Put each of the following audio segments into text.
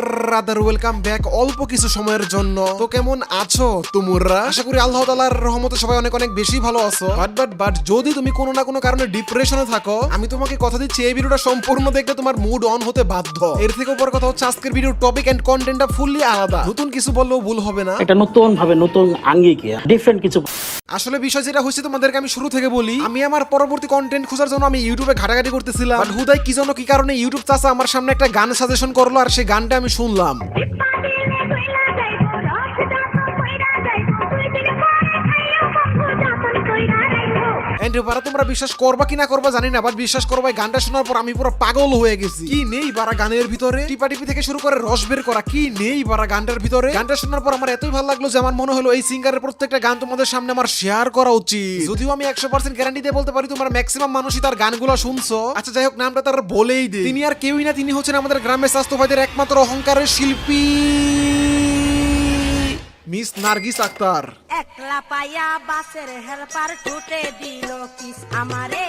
Brrr. Rather welcome back অল্প কিছু সময়ের জন্য। তো কেমন আছো তোমরা? আশা করি আল্লাহ তালার রহমতে সবাই অনেক অনেক বেশি ভালো আছো। বাট বাট বাট যদি তুমি কোনো না কোনো কারণে ডিপ্রেশনে থাকো আমি তোমাকে কথা দিচ্ছি এই ভিডিওটা সম্পূর্ণ দেখলে তোমার মুড অন হতে বাধ্য। এর থেকে বড় কথা হচ্ছে আজকের ভিডিওর টপিক এন্ড কন্টেন্টটা ফুললি আলাদা। নতুন কিছু বললেও ভুল হবে না। এটা নতুন ভাবে নতুন আঙ্গিকে ডিফারেন্ট কিছু। আসলে বিষয় যেটা হচ্ছে তোমাদেরকে আমি শুরু থেকে বলি আমি আমার পরবর্তী কন্টেন্ট খোঁজার জন্য আমি ইউটিউবে ঘাটাঘাটি করতেছিলাম। হুদাই কি জন্য কি কারণে ইউটিউব চাচা আমার সামনে একটা গান সাজেশন করল আর সেই গানটা আমি শুনলাম। Islam. এন্ড এবারে তোমরা বিশ্বাস করবা কি না করবা জানি না বাট বিশ্বাস করবা গানটা শোনার পর আমি পুরো পাগল হয়ে গেছি। কি নেই বারা গানের ভিতরে? টিপা টিপি থেকে শুরু করে রস বের করা, কি নেই বারা গানটার ভিতরে? গানটা শোনার পর আমার এতই ভালো লাগল যে আমার মনে হলো এই সিঙ্গারের প্রত্যেকটা গান তোমাদের সামনে আমার শেয়ার করা উচিত। যদিও আমি একশো পার্সেন্ট গ্যারান্টি দিয়ে বলতে পারি, তোমার ম্যাক্সিমাম মানুষই তার গানগুলো শুনছো। আচ্ছা যাই হোক, নামটা তার বলেই দে তিনি আর কেউই না, তিনি হচ্ছেন আমাদের গ্রামের স্বাস্থ্য ভাইদের একমাত্র অহংকারের শিল্পী। মিস নার্গিস আক্তার। একলা পায়া বাসের হেল্পার টুটে দিল কিস আমারে।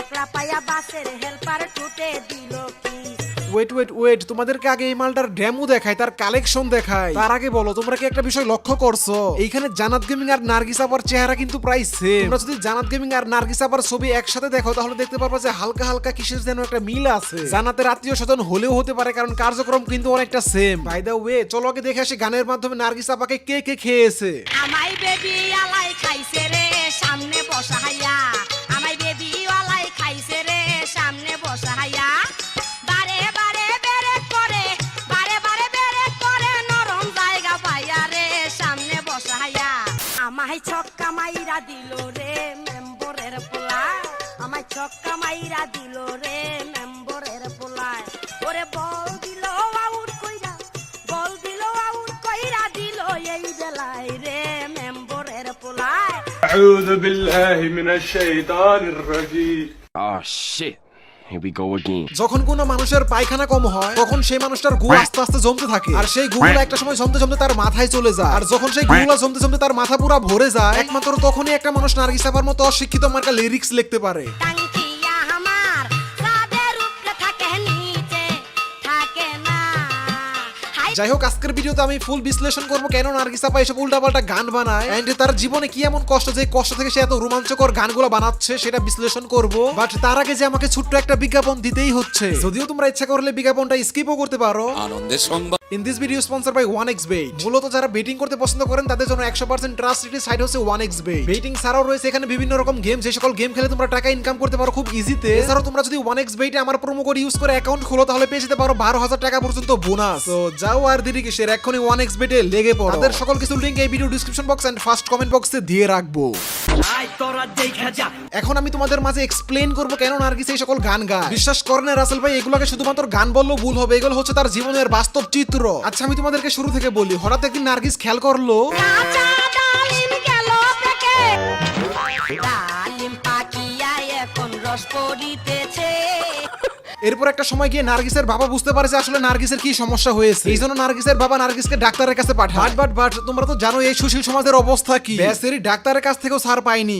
একলা পায়া বাসের হেল্পার টুটে দিল কিস ওয়েট ওয়েট ওয়েট তোমাদেরকে আগে এই মালটার ডেমো দেখায় তার কালেকশন দেখায় তার আগে বলো, তোমরা কি একটা বিষয় লক্ষ্য করছ? এইখানে জানাত গেমিং আর নার্গিস আপার চেহারা কিন্তু প্রায় সেম তোমরা যদি জানাত গেমিং আর নার্গিস আপার ছবি একসাথে দেখো, তাহলে দেখতে পারবা যে হালকা হালকা কিসের যেন একটা মিল আছে। জানাতের আত্মীয় স্বজন হলেও হতে পারে, কারণ কার্যক্রম কিন্তু অনেকটা সেম বাই দা ওয়ে চলো আগে দেখে আসি গানের মাধ্যমে নার্গিস আপাকে কে কে খেয়েছে। আমাই বেবি আলাই খাইছে রে, সামনে মাইরা দিল রে মেম্বরের পোলা আমায় ছক্কা মাইরা দিল রে মেম্বরের পোলায় ওরে বল দিল আউট কইরা বল দিল আউট কইরা দিল এই বেলায় রে মেম্বরের পোলায় أعوذ بالله من الشيطان الرجيم Oh shit. Here we go again. যখন কোনো মানুষের পায়খানা কম হয়, তখন সেই মানুষটার গু আস্তে আস্তে জমতে থাকে। আর সেই গুগুলো একটা সময় জমতে জমতে তার মাথায় চলে যায়। আর যখন সেই গুগুলা জমতে জমতে তার মাথা পুরা ভরে যায়, একমাত্র তখনই একটা মানুষ নার্গিস আপার মতো অশিক্ষিত মার্কা লিরিক্স লিখতে পারে। যাই হোক আজকের ভিডিওতে আমি ফুল বিশ্লেষণ করব কেন নার্গিস আপা এসব উল্টাপাল্টা গান বানায় এন্ড তার জীবনে কি এমন কষ্ট যে কষ্ট থেকে সে এত রোমাঞ্চকর গানগুলো বানাচ্ছে সেটা বিশ্লেষণ করব বাট তার আগে যে আমাকে ছোট্ট একটা বিজ্ঞাপন দিতেই হচ্ছে। যদিও তোমরা ইচ্ছা করলে বিজ্ঞাপনটা স্কিপও করতে পারো। আনন্দের সংবাদ। In this video sponsor by one X bet মূলত যারা বেটিং করতে পছন্দ করেন তাদের জন্য একশো পার্সেন্ট ট্রাস্ট সাইট হচ্ছে ওয়ান এক্স বেট বেটিং ছাড়াও রয়েছে এখানে বিভিন্ন রকম গেম যে সকল গেম খেলে তোমরা টাকা ইনকাম করতে পারো খুব ইজিতে এছাড়াও তোমরা যদি ওয়ান এক্স বেটে আমার প্রোমো কোড ইউজ করে অ্যাকাউন্ট খোলো তাহলে পেয়ে যেতে পারো বারো হাজার টাকা পর্যন্ত বোনাস তো যাও আর দেরি কিসের? এখনই ওয়ান এক্স বেটে লেগে পড়ো। তাদের সকল কিছু লিঙ্ক এই video description box and first comment বক্সে দিয়ে রাখব। এখন আমি তোমাদের মাঝে এক্সপ্লেন করব কেন নার্গিস এই সকল গান গায়। বিশ্বাস করেন রাসেল ভাই এগুলোকে শুধুমাত্র গান বললেও ভুল হবে। এগুলো হচ্ছে তার জীবনের বাস্তব চিত্র। আচ্ছা আমি তোমাদেরকে শুরু থেকে বলি। হঠাৎ একদিন নার্গিস খেয়াল করল ডালিম পাকিয়া এখন রস পড়িতেছে এরপর একটা সময় গিয়ে নার্গিসের বাবা বুঝতে পারে যে আসলে নার্গিসের কি সমস্যা হয়েছে। এই জন্য নার্গিসের বাবা নার্গিসকে ডাক্তারের কাছে পাঠায়। বাট বাট বাট তোমরা তো জানো এই সুশীল সমাজের অবস্থা কি? ব্যাসেরই ডাক্তারের কাছ থেকেও সার পায়নি।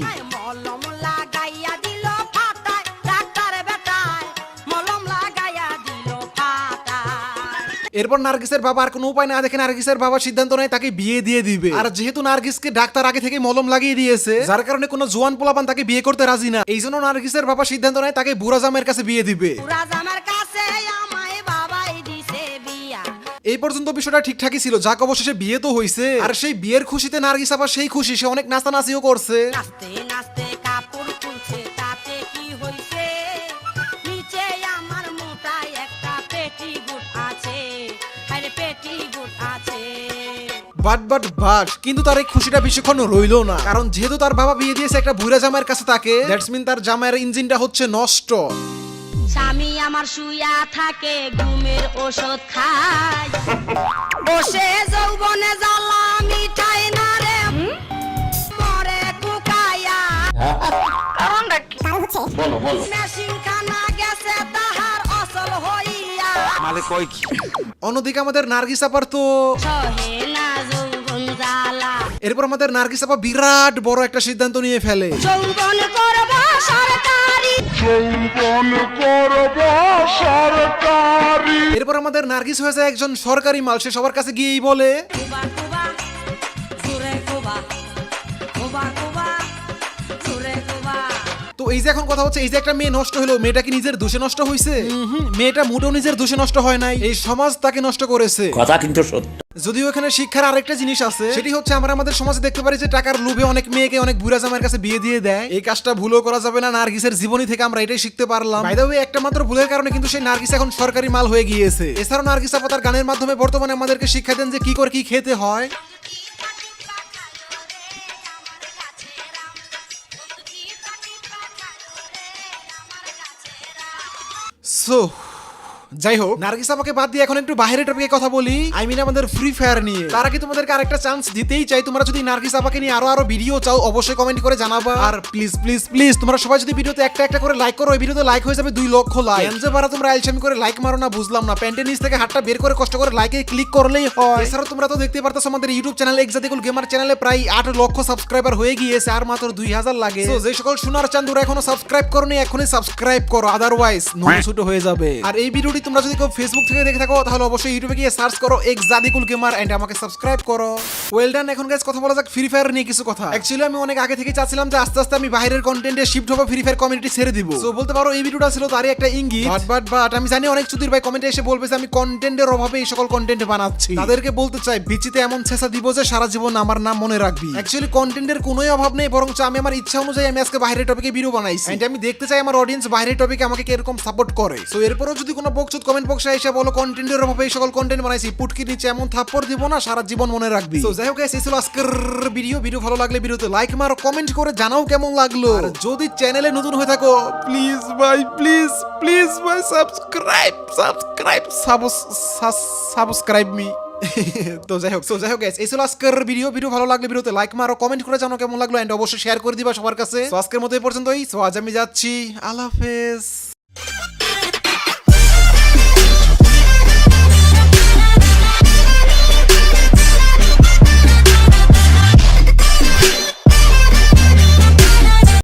এরপর নার্গিসের বাবা আর কোনো উপায় না দেখে নার্গিসের বাবা সিদ্ধান্ত নেয় তাকে বিয়ে দিয়ে দিবে। আর যেহেতু নার্গিসকে ডাক্তার আগে থেকে মলম লাগিয়ে দিয়েছে যার কারণে কোনো জোয়ান পোলাপান তাকে বিয়ে করতে রাজি না। এই জন্য নার্গিসের বাবা সিদ্ধান্ত নেয় তাকে বুড়া জামের কাছে বিয়ে দিবে। পুরা কাছে আমায় বাবাই দিছে বিয়া। এই পর্যন্ত বিষয়টা ঠিকঠাকই ছিল যাক অবশেষে বিয়ে তো হয়েছে আর সেই বিয়ের খুশিতে নার্গিস আবার সেই খুশি সে অনেক নাচানাচিও করছে। নাচতে নাচতে বাট বাট বাট কিন্তু তার এই খুশিটা বেশিক্ষণ রইল না। কারণ যেহেতু তার বাবা বিয়ে দিয়েছে একটা বুড়া জামাইয়ের কাছে তাকে দ্যাটস মিন তার জামাইয়ের ইঞ্জিনটা হচ্ছে নষ্ট। স্বামী আমার শুয়া থাকে ঘুমের ওষুধ খায়। বসে যৌবনে জ্বালা মিঠাই না রে। মরে কুকায়া মেশিন খানা গেছে তাহার অসল হইয়া। মালে কয় কি? অন্যদিকে আমাদের নার্গিস আপার তো সহে এরপর আমাদের নার্গিস আপা বিরাট বড় একটা সিদ্ধান্ত নিয়ে ফেলে। যৌবন করব সরকারি। এরপর আমাদের নার্গিস হয়েছে যায় একজন সরকারি মাল সে সবার কাছে গিয়েই বলে এই যে এখন কথা হচ্ছে এই যে একটা মেয়ে নষ্ট হলো মেয়েটা কি নিজের দোষে নষ্ট হয়েছে মেয়েটা মোটেও নিজের দোষে নষ্ট হয় নাই এই সমাজ তাকে নষ্ট করেছে। কথা কিন্তু সত্য। যদিও এখানে শিক্ষার আরেকটা জিনিস আছে সেটি হচ্ছে আমরা আমাদের সমাজে দেখতে পারি যে টাকার লোভে অনেক মেয়েকে অনেক বুড়া জামাইয়ের কাছে বিয়ে দিয়ে দেয়। এই কাজটা ভুলও করা যাবে না নার্গিসের জীবনী থেকে আমরা এটাই শিখতে পারলাম। বাই দ্য ওয়ে একটা মাত্র ভুলের কারণে কিন্তু সেই নার্গিস এখন সরকারি মাল হয়ে গিয়েছে। এছাড়াও নার্গিস আপা তার গানের মাধ্যমে বর্তমানে আমাদেরকে শিক্ষা দেন যে কি করে কি খেতে হয়। সো যাই হোক নার্গিস আমাকে বাদ দিয়ে এখন একটু বাইরে টপিকে কথা বলি। আই মিন আমাদের ফ্রি ফায়ার নিয়ে। তারা কি তোমাদেরকে আরেকটা চান্স দিতেই চাই তোমরা যদি নার্গিস আপাকে নিয়ে আরও আরও ভিডিও চাও অবশ্যই কমেন্ট করে জানাবা। আর প্লিজ প্লিজ প্লিজ তোমরা সবাই যদি ভিডিওতে একটা একটা করে লাইক করো এই ভিডিওতে লাইক হয়ে যাবে দুই লক্ষ লাইক যে বারা তোমরা আইলসামি করে লাইক মারো না বুঝলাম না। প্যান্টের নিচ থেকে হাতটা বের করে কষ্ট করে লাইকে ক্লিক করলেই হয়। এছাড়াও তোমরা তো দেখতে পারতো আমাদের ইউটিউব চ্যানেল এক্সাটিকুল গেমার চ্যানেলে প্রায় আট লক্ষ সাবস্ক্রাইবার হয়ে গিয়েছে আর মাত্র দুই হাজার লাগে। So, যে সকল সোনার চান্দুরা এখনও সাবস্ক্রাইব করনি এখনই সাবস্ক্রাইব করো আদারওয়াইজ নো ছোট হয়ে যাবে। আর এই ভিডিওটি তোমরা যদি কেউ ফেসবুক থেকে দেখে থাকো, তাহলে অবশ্যই ইউটিউবে গিয়ে সার্চ করো এক্সাটিকুল গেমার এন্ড আমাকে সাবস্ক্রাইব করো। ওয়েল ডান এখন গাইস কথা বলা যাক ফ্রি ফায়ার নিয়ে কিছু কথা। অ্যাকচুয়ালি আমি অনেক আগে থেকে চাচ্ছিলাম যে আস্তে আস্তে আমি বাইরের কন্টেন্টে শিফট হব ফ্রি ফায়ার কমিউনিটি ছেড়ে দিব। তো বলতে পারো, এই ভিডিওটা ছিল তারই একটা ইঙ্গিত। বাট বাট বাট আমি জানি অনেক চুদির ভাই কমেন্টে এসে বলবে যে আমি কন্টেন্টের অভাবে এই সকল কন্টেন্ট বানাচ্ছি। তাদেরকে বলতে চাই, বিচিতে এমন ছেঁচা দিব যে সারা জীবন আমার নাম মনে রাখবি। অ্যাকচুয়ালি কন্টেন্টের কোনোই অভাব নেই বরং আমি আমার ইচ্ছা অনুযায়ী আমি আজকে বাইরের টপিকে ভিডিও বানাইছি। আমি দেখতে চাই আমার অডিয়েন্স বাইরের টপিকে আমাকে কীরকম সাপোর্ট করে। সো এরপরও যদি কোনো বকচুত কমেন্ট বক্সে এসে বলো কন্টেন্টের অভাবে এই সকল কন্টেন্ট বানাইছি। পুটকি নিচে এমন থাপ্পড় দিব না সারা জীবন মনে রাখবি। তো যাই হোক এই ছিল আজকের ভিডিও ভিডিও ভালো লাগলে ভিডিওতে লাইক মারো কমেন্ট করে জানাও কেমন লাগল। আর যদি চ্যানেলে নতুন হয়ে থাকো প্লিজ ভাই প্লিজ প্লিজ ভাই সাবস্ক্রাইব সাবস্ক্রাইব সাবস্ক্রাইব মি তো যাই হোক তো যাই হোক guys, এই ছিল আজকের ভিডিও ভিডিও ভালো লাগলে ভিডিওতে লাইক মারো কমেন্ট করে জানো কেমন লাগল। এন্ড অবশ্যই শেয়ার করে দিবা সবার কাছে। তো আজকের মতো এই পর্যন্তই। সো আজ আমি যাচ্ছি। আল্লাহ হাফেজ।